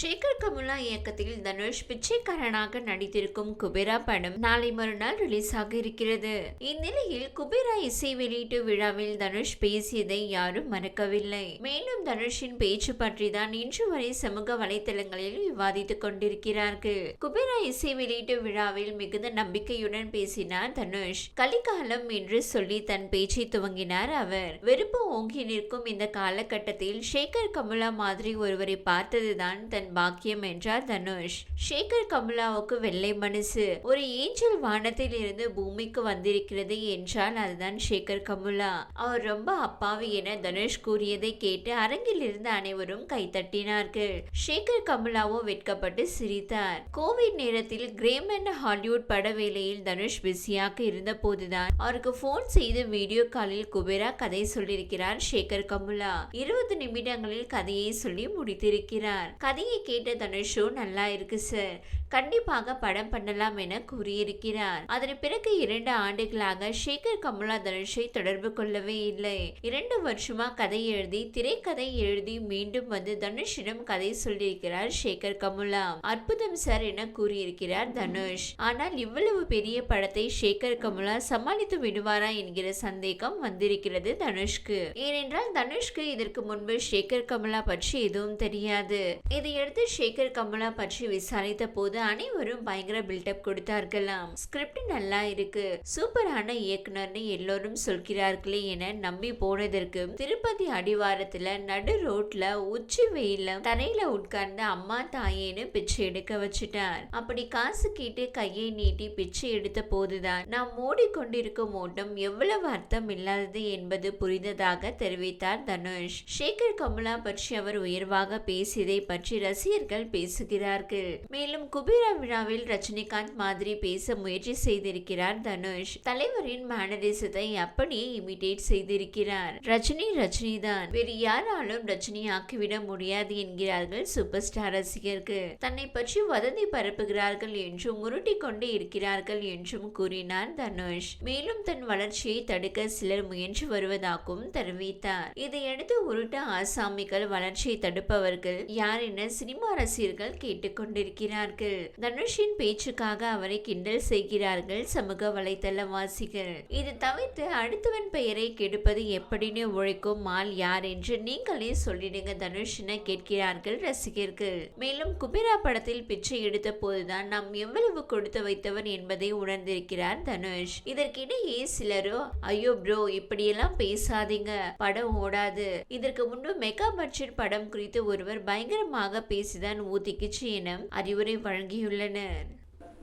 ஷேகர் கமுலா இயக்கத்தில் தனுஷ் பிச்சைக்காரனாக நடித்திருக்கும் குபேரா படம் நாளை மறுநாள் ரிலீஸ் ஆக இருக்கிறது. இந்நிலையில் குபேரா இசை வெளியீட்டு விழாவில் தனுஷ் பேசியதை யாரும் மறக்கவில்லை. மேலும் தனுஷின் பேச்சு பற்றி தான் இன்று வரை சமூக வலைதளங்களில் விவாதித்துக் கொண்டிருக்கிறார்கள். குபேரா இசை வெளியீட்டு விழாவில் மிகுந்த நம்பிக்கையுடன் பேசினார் தனுஷ். கலிகாலம் என்று சொல்லி தன் பேச்சை துவங்கினார் அவர். வெறுப்பு ஓங்கி நிற்கும் இந்த காலகட்டத்தில் ஷேகர் கமுலா மாதிரி ஒருவரை பார்த்ததுதான் தன் பாக்கியம் என்றார் தனுஷ். ஷேகர் கமலாவுக்கு வெள்ளை மனசு. ஒரு ஏஞ்சல் வானத்தில் இருந்து பூமிக்கு வந்திருக்கிறது என்றால் அதுதான் ஷேகர் கமுலா. அவர் ரொம்ப அப்பாவி என தனுஷ் கூறியதை கேட்டு அரங்கில் இருந்த அனைவரும் கைத்தட்டினார்கள் ஷேகர் கமலாவும் வெட்கப்பட்டு சிரித்தார். கோவிட் நேரத்தில் கிரேம் அண்ட் ஹாலிவுட் பட வேலையில் தனுஷ் பிஸியாக இருந்த போதுதான் அவருக்கு போன் செய்து வீடியோ காலில் குபேரா கதை சொல்லியிருக்கிறார் ஷேகர் கமுலா. இருபது நிமிடங்களில் கதையை சொல்லி முடித்திருக்கிறார். கதையை கேட்ட தனுஷோ நல்லா இருக்கு சார் கண்டிப்பாக படம் பண்ணலாம் என கூறியிருக்கிறார். அதன் பிறகு இரண்டு ஆண்டுகளாக சேகர் கமலா தனுஷை தொடர்பு கொள்ளவே இல்லை. இரண்டு வருஷமா கதை எழுதி திரைக்கதை எழுதி மீண்டும் வந்து தனுஷிடம் கதை சொல்லியிருக்கிறார் சேகர் கமலா. அற்புதம் சார் என கூறியிருக்கிறார் தனுஷ். ஆனால் இவ்வளவு பெரிய படத்தை சேகர் கமலா சமாளித்து விடுவாரா என்கிற சந்தேகம் வந்திருக்கிறது தனுஷ்க்கு. ஏனென்றால் தனுஷ்க்கு இதற்கு முன்பு சேகர் கமலா பற்றி எதுவும் தெரியாது. இதை அடுத்து ஷேகர் கமலா பற்றி விசாரித்த போது அனைவரும் பயங்கர பில்டப் கொடுத்தார்களாம். ஸ்கிரிப்ட் நல்லா இருக்கு. சூப்பரான இயக்குனர்னு எல்லோரும் சொல்கிறார்களே என நம்பி போனதற்கு திருப்பதி அடிவாரத்துல நடு ரோட்ல உச்சி வெயில தரையில உட்கார்ந்து அம்மா தாயேன்னு பிச்சை எடுக்க வச்சுட்டார். அப்படி காசு கேட்டு கையை நீட்டி பிச்சை எடுத்த போதுதான் நாம் மூடிக்கொண்டிருக்கும் ஓட்டம் எவ்வளவு அர்த்தம் இல்லாதது என்பது புரிந்ததாக தெரிவித்தார் தனுஷ். ஷேகர் கமலா பற்றி அவர் உயர்வாக பேசியதை பற்றி ரசிகர்கள் பேசுகிறார்கள். மேலும் குபேரா விழாவில் ரஜினிகாந்த் மாதிரி பேச முயற்சி செய்திருக்கிறார் தனுஷ். தலைவரின் மேனரிசத்தை அப்படியே இமிடேட் செய்திருக்கிறார். ரஜினி ரஜினி தான் வேறு யாராலும் ரஜினி ஆக்கிவிட முடியாது என்கிறார்கள் சூப்பர் ஸ்டார் ரசிகர்கள். தன்னை பற்றி வதந்தி பரப்புகிறார்கள் என்றும் முருட்டி கொண்டே இருக்கிறார்கள் என்றும் கூறினார் தனுஷ். மேலும் தன் வளர்ச்சியை தடுக்க சிலர் முயன்று வருவதாகவும் தெரிவித்தார். இதையடுத்து உருட்ட ஆசாமிகள் வளர்ச்சியை தடுப்பவர்கள் யார் என சினிமா ரசிகர்கள் கேட்டுக்கொண்டிருக்கிறார்கள். தனுஷின் பேச்சுக்காக அவரை கிண்டல் செய்கிறார்கள் சமூக வலைதளவாசிகள். இது தவிர்த்து அடுத்தவன் பெயரை கெடுப்பது எப்படின்னு உழைக்கும் மால் யார் என்று நீங்களே சொல்லிடுங்க தனுஷ் என கேட்கிறார்கள் ரசிகர்கள். மேலும் குபேரா படத்தில் பிச்சை எடுத்த போதுதான் நாம் எவ்வளவு கொடுத்து வைத்தவர் என்பதை உணர்ந்திருக்கிறார் தனுஷ். இதற்கிடையே சிலரோ ஐயோ ப்ரோ இப்படியெல்லாம் பேசாதீங்க படம் ஓடாது. இதற்கு முன்பு மெகா பட்ஜெட் படம் குறித்து ஒருவர் பயங்கரமாக பேசிதான் ஊத்திக்குச்சு என அறிவுரை வழங்கியுள்ளனர்.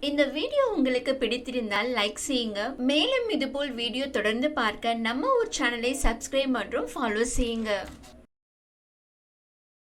இந்த வீடியோ உங்களுக்கு பிடித்திருந்தால் லைக் செய்யுங்க. மேலும் இதுபோல் வீடியோ தொடர்ந்து பார்க்க நம்ம ஒரு சேனலை சப்ஸ்கிரைப் மற்றும் ஃபாலோ செய்யுங்க.